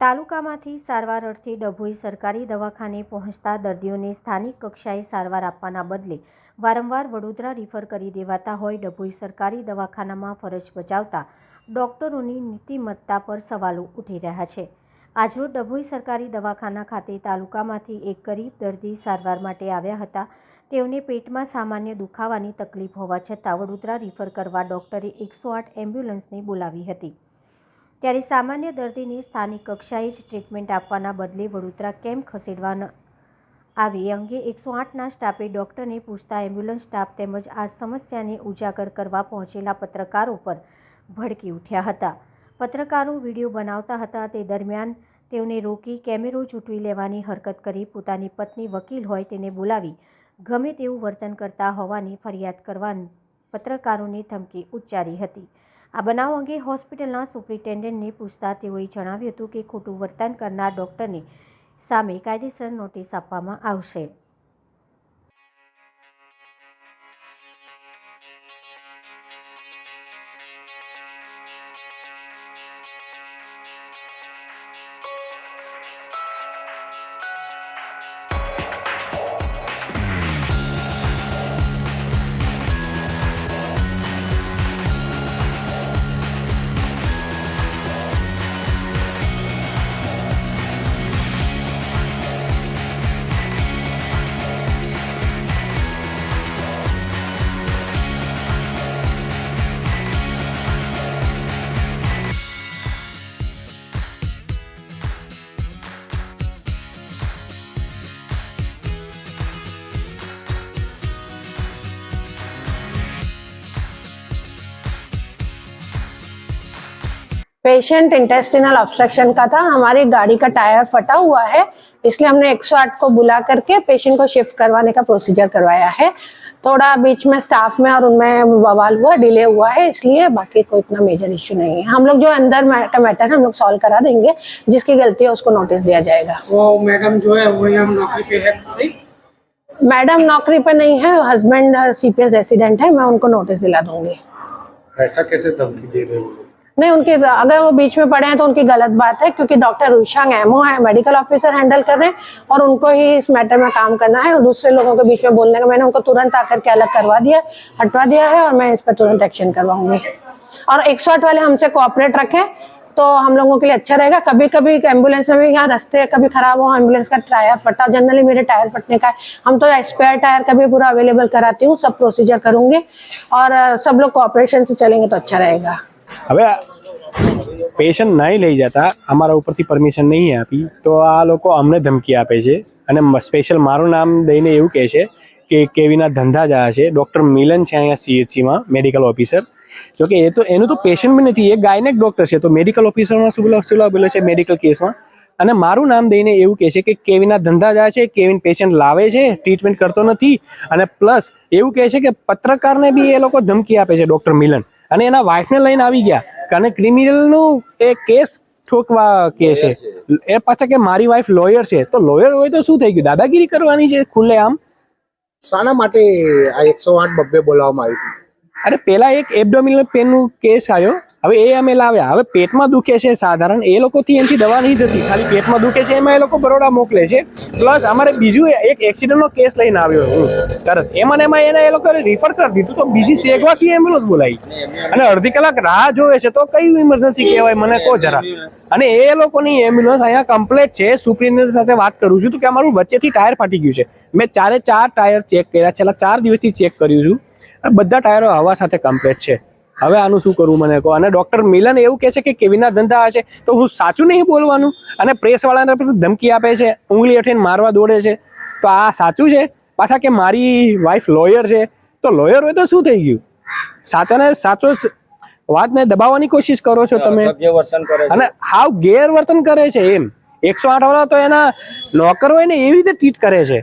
તાલુકામાંથી સારવાર અર્થે ડભોઈ સરકારી દવાખાને પહોંચતા દર્દીઓને સ્થાનિક કક્ષાએ સારવાર આપવાના બદલે વારંવાર વડોદરા રિફર કરી દેવાતા હોય ડભોઈ સરકારી દવાખાનામાં ફરજ બજાવતા ડોક્ટરોની નીતિમત્તા પર સવાલો ઉઠી રહ્યા છે. આજરોજ ડભોઈ સરકારી દવાખાના ખાતે તાલુકામાંથી એક ગરીબ દર્દી સારવાર માટે આવ્યા હતા. તેઓને પેટમાં સામાન્ય દુખાવાની તકલીફ હોવા છતાં વડોદરા રિફર કરવા ડોક્ટરે એકસો આઠ એમ્બ્યુલન્સને બોલાવી હતી. ત્યારે સામાન્ય દર્દીને સ્થાનિક કક્ષાએ જ ટ્રીટમેન્ટ આપવાના બદલે વડોદરા કેમ ખસેડવાના આવે એ અંગે એકસો આઠના સ્ટાફે ડૉક્ટરને પૂછતા એમ્બ્યુલન્સ સ્ટાફ તેમજ આ સમસ્યાને ઉજાગર કરવા પહોંચેલા પત્રકારો પર ભડકી ઉઠ્યા હતા. પત્રકારો વીડિયો બનાવતા હતા. તે દરમિયાન તેઓને રોકી કેમેરો ચૂંટવી લેવાની હરકત કરી પોતાની પત્ની વકીલ હોય તેને બોલાવી ગમે તેવું વર્તન કરતા હોવાની ફરિયાદ કરવાની પત્રકારોને ધમકી ઉચ્ચારી હતી. આ બનાવ અંગે હોસ્પિટલના સુપ્રિન્ટેન્ડન્ટને પૂછતા તેઓએ જણાવ્યું હતું કે ખોટું વર્તન કરનાર ડૉક્ટરને સામે કાયદેસર નોટિસ આપવામાં આવશે. पेशेंट इंटेस्टिनल ऑब्स्ट्रक्शन का था हमारी गाड़ी का टायर फटा हुआ है इसलिए हमने 108 को बुला करके पेशेंट को शिफ्ट करवाने का प्रोसीजर करवाया है। थोड़ा बीच में स्टाफ में और उनमें बवाल हुआ डिले हुआ है इसलिए बाकी कोई इतना मेजर इश्यू नहीं है। हम लोग जो अंदर का मैटर है हम लोग सॉल्व करा देंगे जिसकी गलती है उसको नोटिस दिया जाएगा। वो मैडम जो है वो यहाँ नौकरी पे है सही मैडम नौकरी पर नहीं है हस्बैंड सीपीएस रेसिडेंट है मैं उनको नोटिस दिला दूँगी। ऐसा कैसे धमकी दे रहे हो? नहीं, उनकी अगर वो बीच में पड़े हैं तो उनकी गलत बात है, क्योंकि डॉक्टर रुशांग एमओ है मेडिकल ऑफिसर हैंडल कर रहे हैं और उनको ही इस मैटर में काम करना है और दूसरे लोगों के बीच में बोलने का, मैंने उनको तुरंत आकर के अलग करवा दिया, हटवा दिया है और मैं इस पर तुरंत एक्शन करवाऊँगी। और एक सौ आठ वाले हमसे कोऑपरेट रखें तो हम लोगों के लिए अच्छा रहेगा। कभी कभी एंबुलेंस में भी यहाँ रास्ते कभी खराब हो एंबुलेंस का टायर फटा जनरली मेरे टायर फटने का है। हम तो स्पेयर टायर का भी पूरा अवेलेबल कराती हूँ, सब प्रोसीजर करूँगी और सब लोग कोऑपरेशन से चलेंगे तो अच्छा रहेगा। હવે પેશન્ટ નહીં લઈ જતા, અમારા ઉપરથી પરમિશન નહીં આપી, તો આ લોકો અમને ધમકી આપે છે. અને સ્પેશિયલ મારું નામ દઈને એવું કહે છે કે કેવીના ધંધા જ આ છે. ડૉક્ટર મિલન છે અહીંયા સીએચસીમાં મેડિકલ ઓફિસર જોકે એ તો, એનું તો પેશન્ટ બી નથી, એ ગાયનેક ડૉક્ટર છે. તો મેડિકલ ઓફિસરમાં શું બોલે છે મેડિકલ કેસમાં અને મારું નામ દઈને એવું કહે છે કે કેવીના ધંધા જાય છે, કેવિન પેશન્ટ લાવે છે ટ્રીટમેન્ટ કરતો નથી. અને પ્લસ એવું કહે છે કે પત્રકારને બી એ લોકો ધમકી આપે છે ડૉક્ટર મિલન. અને એના વાઇફને લઈને આવી ગયા. અને ક્રિમિનલનું એ કેસ ઠોકવા કે છે. એ પાછા કે મારી વાઈફ લોયર છે. તો લોયર હોય તો શું થઈ ગયું? દાદાગીરી કરવાની છે ખુલ્લે આમ? શાના માટે આ એકસો આઠ બબ્બે બોલાવવામાં આવી હતી. અરે પેલા એક એબડોમિનલ પેનનું કેસ આવ્યો. હવે એ અમે લાવ્યા. હવે પેટમાં દુખે છે સાધારણ. એ લોકોથી એમથી દવા નહીં થતી. ખાલી પેટમાં દુખે છે એમાં એ લોકો બરોડા મોકલે છે. પ્લસ અમારે બીજું એક એક્સિડન્ટનો કેસ લઈને આવ્યો હું. તરત. એમાં એમાં એને એ લોકોએ રિફર કરી દીધું તો બીજી સેગવાથી એમ્બ્યુલન્સ બોલાવી. અને અડધી કલાક રાહ જોવે છે તો કયું ઇમરજન્સી કહેવાય મને કહો જરા. અને એ લોકોની એમ્બ્યુલન્સ અહીંયા કમ્પ્લેટ છે. સુપ્રિન્ટેન્ડન્ટ સાથે વાત કરું છું તો કે અમારું વચ્ચેથી ટાયર ફાટી ગયું છે. મેં ચારે ચાર ટાયર ચેક કર્યા. છેલ્લા ચાર દિવસથી ચેક કર્યું છું. અને બધા ટાયરો હવા સાથે કમ્પ્લેટ છે. હવે આનું શું કરવું મને કહો? અને ડોક્ટર મિલન એવું કહે છે કે કેવીના ધંધા હશે તો હું સાચું નહીં બોલવાનું? અને પ્રેસવાળાને ધમકી આપે છે. ઉંગલી અઠીને મારવા દોડે છે. તો આ સાચું છે? પાછા કે મારી વાઈફ લોયર છે તો લોયર હોય તો શું થઈ ગયું? સાચાને સાચો વાતને દબાવવાની કોશિશ કરો છો તમે. અને હાવ ગેરવર્તન કરે છે એમ. એકસો આઠ વાળા તો એના નોકર હોય ને એવી રીતે ટ્રીટ કરે છે.